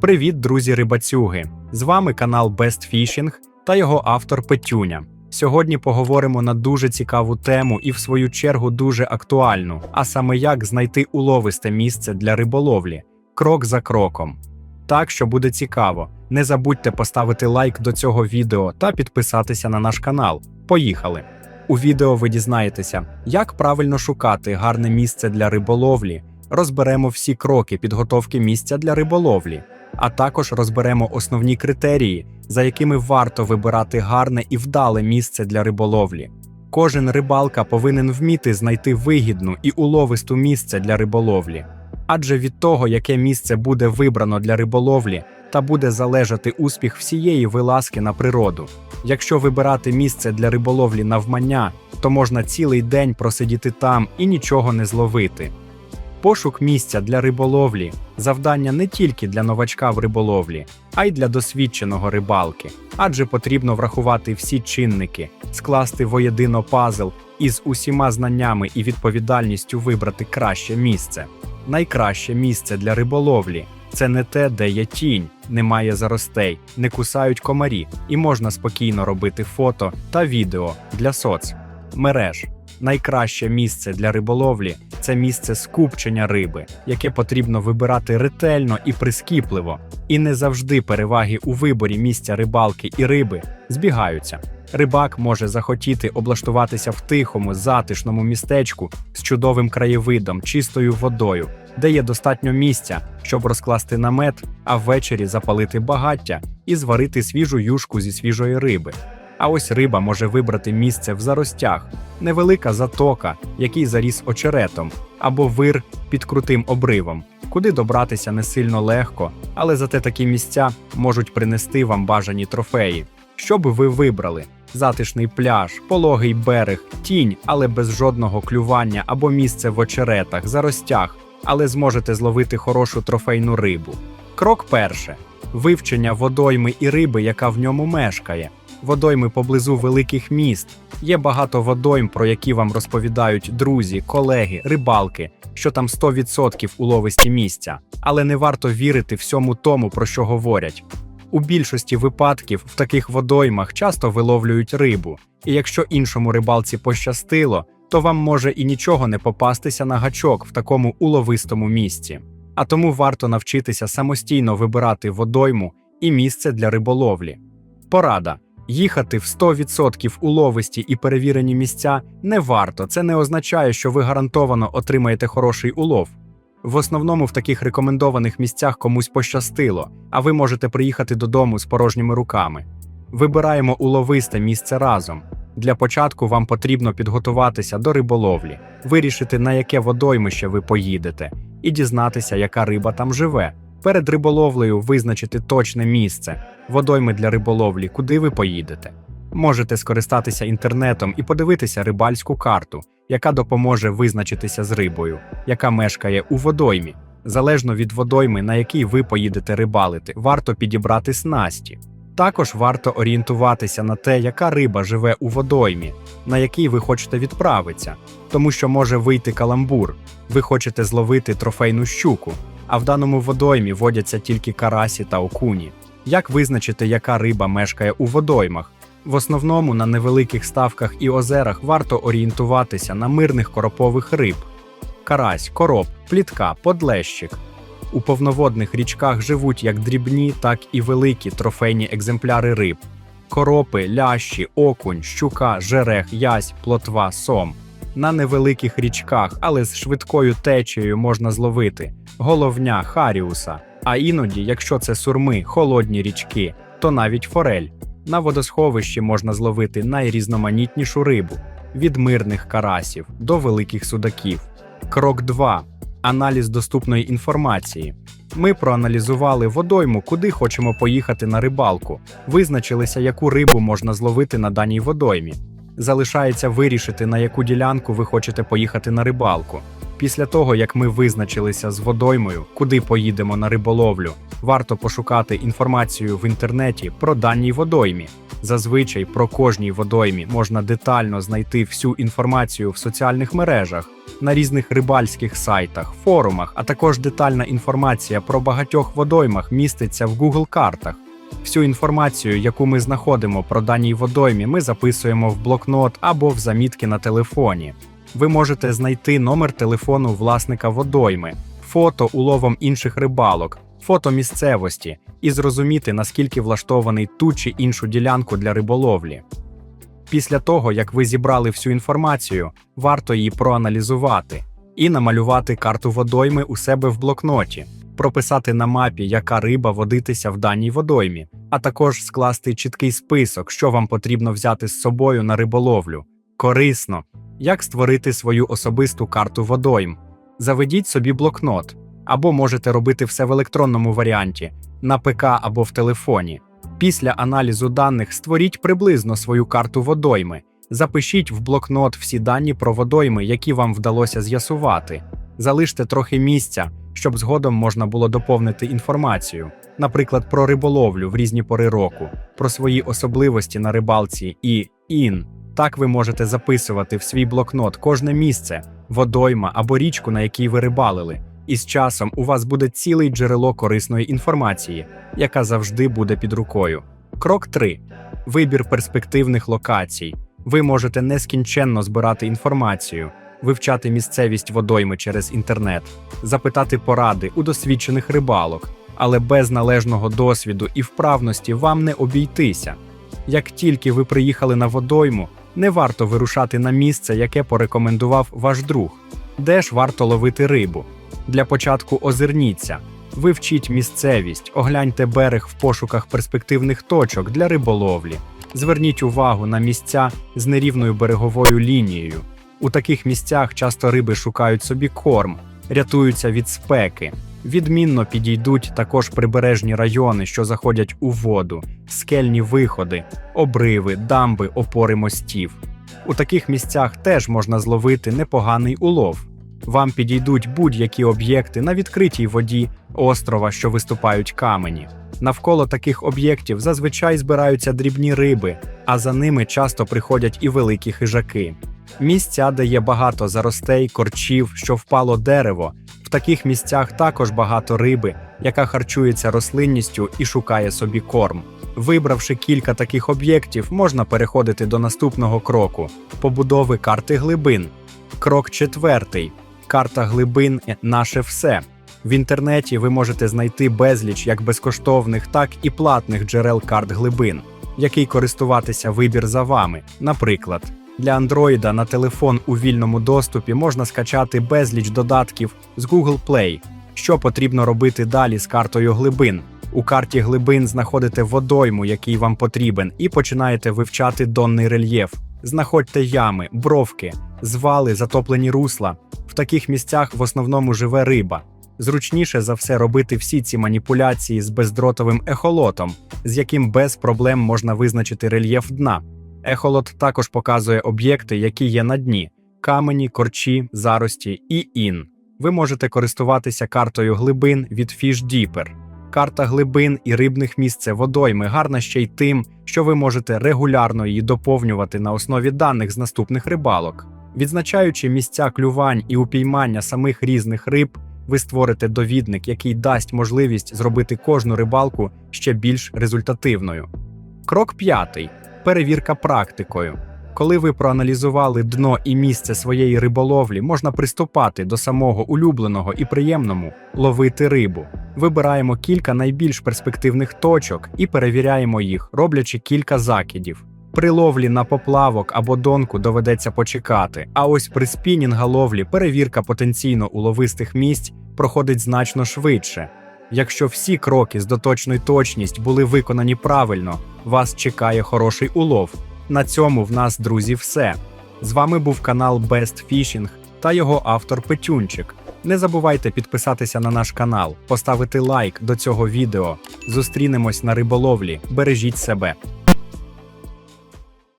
Привіт, друзі рибацюги! З вами канал Best Fishing та його автор Петюня. Сьогодні поговоримо на дуже цікаву тему і, в свою чергу, дуже актуальну, а саме як знайти уловисте місце для риболовлі, крок за кроком. Так що буде цікаво. Не забудьте поставити лайк до цього відео та підписатися на наш канал. Поїхали! У відео ви дізнаєтеся, як правильно шукати гарне місце для риболовлі, розберемо всі кроки підготовки місця для риболовлі, а також розберемо основні критерії, за якими варто вибирати гарне і вдале місце для риболовлі. Кожен рибалка повинен вміти знайти вигідну і уловисту місце для риболовлі. Адже від того, яке місце буде вибрано для риболовлі, та буде залежати успіх всієї вилазки на природу. Якщо вибирати місце для риболовлі навмання, то можна цілий день просидіти там і нічого не зловити. Пошук місця для риболовлі завдання не тільки для новачка в риболовлі, а й для досвідченого рибалки, адже потрібно врахувати всі чинники, скласти воєдино пазл і з усіма знаннями і відповідальністю вибрати краще місце. Найкраще місце для риболовлі це не те, де є тінь, немає заростей, не кусають комарі, і можна спокійно робити фото та відео для соц. Найкраще місце для риболовлі це місце скупчення риби, яке потрібно вибирати ретельно і прискіпливо. І не завжди переваги у виборі місця рибалки і риби збігаються. Рибак може захотіти облаштуватися в тихому, затишному містечку з чудовим краєвидом, чистою водою, де є достатньо місця, щоб розкласти намет, а ввечері запалити багаття і зварити свіжу юшку зі свіжої риби. А ось риба може вибрати місце в заростях, невелика затока, який заріс очеретом, або вир під крутим обривом, куди добратися не сильно легко, але зате такі місця можуть принести вам бажані трофеї. Що би ви вибрали? Затишний пляж, пологий берег, тінь, але без жодного клювання або місце в очеретах, заростях, але зможете зловити хорошу трофейну рибу. Крок перше: вивчення водойми і риби, яка в ньому мешкає. Водойми поблизу великих міст. Є багато водойм, про які вам розповідають друзі, колеги, рибалки, що там 100% уловисті місця, але не варто вірити всьому тому, про що говорять. У більшості випадків в таких водоймах часто виловлюють рибу, і якщо іншому рибалці пощастило, то вам може і нічого не попастися на гачок в такому уловистому місці. А тому варто навчитися самостійно вибирати водойму і місце для риболовлі. Порада. Їхати в 100% уловисті і перевірені місця не варто. Це не означає, що ви гарантовано отримаєте хороший улов. В основному в таких рекомендованих місцях комусь пощастило, а ви можете приїхати додому з порожніми руками. Вибираємо уловисте місце разом. Для початку вам потрібно підготуватися до риболовлі, вирішити, на яке водоймище ви поїдете, і дізнатися, яка риба там живе. Перед риболовлею визначити точне місце, водойми для риболовлі, куди ви поїдете. Можете скористатися інтернетом і подивитися рибальську карту, яка допоможе визначитися з рибою, яка мешкає у водоймі. Залежно від водойми, на якій ви поїдете рибалити, варто підібрати снасті. Також варто орієнтуватися на те, яка риба живе у водоймі, на якій ви хочете відправитися, тому що може вийти каламбур, ви хочете зловити трофейну щуку, а в даному водоймі водяться тільки карасі та окуні. Як визначити, яка риба мешкає у водоймах? В основному на невеликих ставках і озерах варто орієнтуватися на мирних коропових риб: карась, короб, плітка, подлещик. У повноводних річках живуть як дрібні, так і великі трофейні екземпляри риб: коропи, лящі, окунь, щука, жерех, язь, плотва, сом. На невеликих річках, але з швидкою течією можна зловити головня харіуса. А іноді, якщо це сурми, холодні річки, то навіть форель. На водосховищі можна зловити найрізноманітнішу рибу від мирних карасів до великих судаків. Крок 2. Аналіз доступної інформації. Ми проаналізували водойму, куди хочемо поїхати на рибалку, визначилися, яку рибу можна зловити на даній водоймі. Залишається вирішити, на яку ділянку ви хочете поїхати на рибалку. Після того, як ми визначилися з водоймою, куди поїдемо на риболовлю, варто пошукати інформацію в інтернеті про даній водоймі. Зазвичай про кожній водоймі можна детально знайти всю інформацію в соціальних мережах, на різних рибальських сайтах, форумах, а також детальна інформація про багатьох водоймах міститься в Google картах. Всю інформацію, яку ми знаходимо про даній водоймі, ми записуємо в блокнот або в замітки на телефоні. Ви можете знайти номер телефону власника водойми, фото уловом інших рибалок, фото місцевості і зрозуміти, наскільки влаштований ту чи іншу ділянку для риболовлі. Після того, як ви зібрали всю інформацію, варто її проаналізувати і намалювати карту водойми у себе в блокноті, прописати на мапі, яка риба водитися в даній водоймі, а також скласти чіткий список, що вам потрібно взяти з собою на риболовлю. Корисно, як створити свою особисту карту водойм. Заведіть собі блокнот, або можете робити все в електронному варіанті на ПК або в телефоні. Після аналізу даних створіть приблизно свою карту водойми. Запишіть в блокнот всі дані про водойми, які вам вдалося з'ясувати. Залиште трохи місця, щоб згодом можна було доповнити інформацію, наприклад, про риболовлю в різні пори року, про свої особливості на рибалці і ін. Так ви можете записувати в свій блокнот кожне місце, водойма або річку, на якій ви рибалили. І з часом у вас буде ціле джерело корисної інформації, яка завжди буде під рукою. Крок 3. Вибір перспективних локацій. Ви можете нескінченно збирати інформацію, вивчати місцевість водойми через інтернет, запитати поради у досвідчених рибалок, але без належного досвіду і вправності вам не обійтися. Як тільки ви приїхали на водойму, не варто вирушати на місце, яке порекомендував ваш друг, де ж варто ловити рибу. Для початку озирніться, вивчіть місцевість, огляньте берег в пошуках перспективних точок для риболовлі. Зверніть увагу на місця з нерівною береговою лінією. У таких місцях часто риби шукають собі корм, рятуються від спеки. Відмінно підійдуть також прибережні райони, що заходять у воду, скельні виходи, обриви, дамби, опори мостів. У таких місцях теж можна зловити непоганий улов. Вам підійдуть будь-які об'єкти на відкритій воді острова, що виступають камені. Навколо таких об'єктів зазвичай збираються дрібні риби, а за ними часто приходять і великі хижаки. Місця, де є багато заростей, корчів, що впало дерево. В таких місцях також багато риби, яка харчується рослинністю і шукає собі корм. Вибравши кілька таких об'єктів, можна переходити до наступного кроку побудови карти глибин. Крок четвертий. Карта глибин наше все. В інтернеті ви можете знайти безліч як безкоштовних, так і платних джерел карт глибин, який користуватися вибір за вами. Наприклад, для Android на телефон у вільному доступі можна скачати безліч додатків з Google Play. Що потрібно робити далі з картою глибин? У карті глибин знаходите водойму, який вам потрібен, і починаєте вивчати донний рельєф. Знаходьте ями, бровки, звали, затоплені русла. В таких місцях в основному живе риба. Зручніше за все робити всі ці маніпуляції з бездротовим ехолотом, з яким без проблем можна визначити рельєф дна. Ехолот також показує об'єкти, які є на дні: камені, корчі, зарості і ін. Ви можете користуватися картою глибин від Fish Deeper. Карта глибин і рибних місць водойми гарна ще й тим, що ви можете регулярно її доповнювати на основі даних з наступних рибалок. Відзначаючи місця клювань і упіймання самих різних риб, ви створите довідник, який дасть можливість зробити кожну рибалку ще більш результативною. Крок п'ятий перевірка практикою. Коли ви проаналізували дно і місце своєї риболовлі, можна приступати до самого улюбленого і приємному ловити рибу. Вибираємо кілька найбільш перспективних точок і перевіряємо їх, роблячи кілька закидів. При ловлі на поплавок або донку доведеться почекати. А ось при спінінга-ловлі перевірка потенційно уловистих місць проходить значно швидше. Якщо всі кроки з доточною точність були виконані правильно, вас чекає хороший улов. На цьому в нас, друзі, все. З вами був канал Best Fishing та його автор Петюнчик. Не забувайте підписатися на наш канал, поставити лайк до цього відео. Зустрінемось на риболовлі. Бережіть себе.